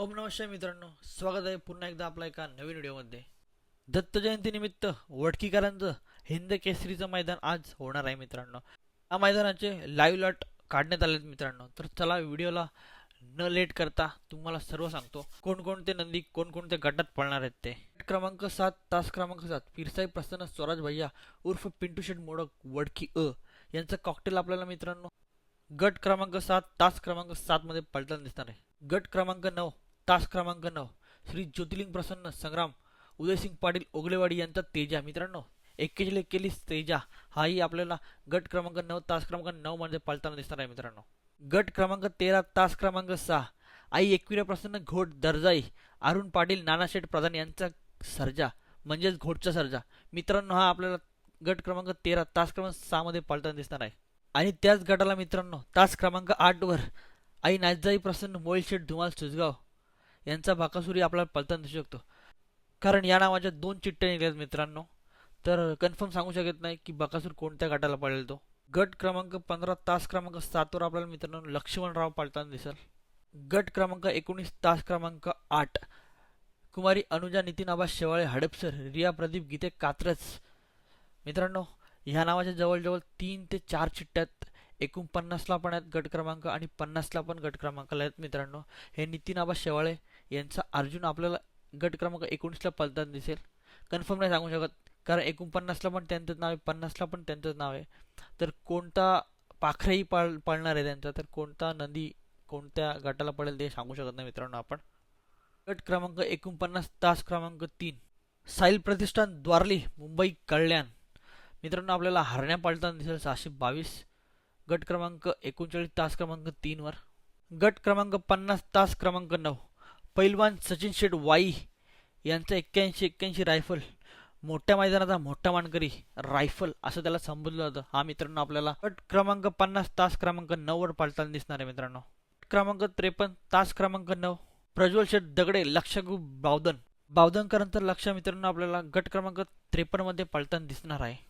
ओम नमस्कार मित्रांनो स्वागत आहे पुन्हा एकदा आपला एका नवीन व्हिडिओमध्ये. दत्त जयंतीनिमित्त वडकीकरांचं हिंद केसरीचं मैदान आज होणार आहे मित्रांनो. या मैदानाचे लाईव्ह लॉट काढण्यात आले मित्रांनो. तर चला व्हिडिओला न लेट करता तुम्हाला सर्व सांगतो कोणकोणते नंदी कोणकोणत्या गटात पळणार आहेत ते. क्रमांक सात तास क्रमांक सात पिरसाई प्रसन्न स्वराज भैया उर्फ पिंटू शेठ मोडक वडकी अ. यांचं कॉकटेल आपल्याला मित्रांनो गट क्रमांक सात तास क्रमांक सातमध्ये मध्ये दिसणार आहे. गट क्रमांक नऊ तास क्रमांक नऊ. श्री ज्योतिर्लिंग प्रसन्न संग्राम. उदयसिंग पाटील ओगलेवाडी यांचा तेजा. मित्रांनो एक्केचाळीस एक्केचाळीस तेजा. हाही आपल्याला गट क्रमांक नऊ तास क्रमांक नऊ मध्ये पालताना दिसणार आहे मित्रांनो. गट क्रमांक तेरा तास क्रमांक सहा. आई एकविरा प्रसन्न घोट दर्जाई. अरुण पाटील नानाशेठ प्रधान यांचा सर्जा. म्हणजेच घोटचा सर्जा. मित्रांनो हा आपल्याला गट क्रमांक तेरा तास क्रमांक सहा मध्ये दिसणार आहे. आणि त्याच गटाला मित्रांनो तास क्रमांक आठवर आई नाचजाई प्रसन्न मोळशेठ धुमाल सुजगाव. यांचा बाकासुरी आपल्याला पलताना दिसू शकतो. कारण या नावाच्या दोन चिठ्ठ्या निघाल्यात मित्रांनो. तर कन्फर्म सांगू शकत नाही की बकासूर कोणत्या गटाला पडेल तो. गट क्रमांक पंधरा तास क्रमांक सातवर आपल्याला मित्रांनो लक्ष्मणराव पाळताना दिसेल. गट क्रमांक एकोणीस तास क्रमांक आठ. कुमारी अनुजा नितीन आबा शेवाळे हडपसर रिया प्रदीप गीते कात्रज. मित्रांनो ह्या नावाच्या जवळजवळ तीन ते चार चिठ्ठ्यात एकूण पन्नासला पण आहेत गट क्रमांक आणि पन्नासला पण गट क्रमांकाला आहेत मित्रांनो. हे नितीन आबा शेवाळे यांचा अर्जुन आपल्याला गट क्रमांक एकोणीसला पलताना दिसेल. कन्फर्म नाही सांगू शकत कारण एकोणपन्नासला पण त्यांचंच नाव आहे पन्नासला पण त्यांचंच नाव आहे. तर कोणता पाखरेही पाळ पाळणार आहे त्यांचा तर कोणता नदी कोणत्या गटाला पडेल ते सांगू शकत नाही मित्रांनो आपण. गट क्रमांक एकोणपन्नास तास क्रमांक तीन. साईल प्रतिष्ठान द्वारली मुंबई कल्याण. मित्रांनो आपल्याला हरण्या पाळताना दिसेल सहाशे बावीस. गट क्रमांक एकोणचाळीस तास क्रमांक तीनवर गट क्रमांक पन्नास तास क्रमांक नऊ. पैलवान सचिन शेठ वाई यांचा एक्क्याऐंशी एक्क्याऐंशी रायफल. मोठ्या मैदानाचा मोठा मानकरी रायफल असं त्याला संबोधलं जातं. हा मित्रांनो आपल्याला गट क्रमांक पन्नास तास क्रमांक नऊवर पाळताना दिसणार आहे मित्रांनो. क्रमांक त्रेपन्न तास क्रमांक नऊ. प्रज्वल शेठ दगडे लक्षगु बावधन. बावधनकरांचं लक्ष मित्रांनो आपल्याला गट क्रमांक त्रेपन्नमध्ये दिसणार आहे.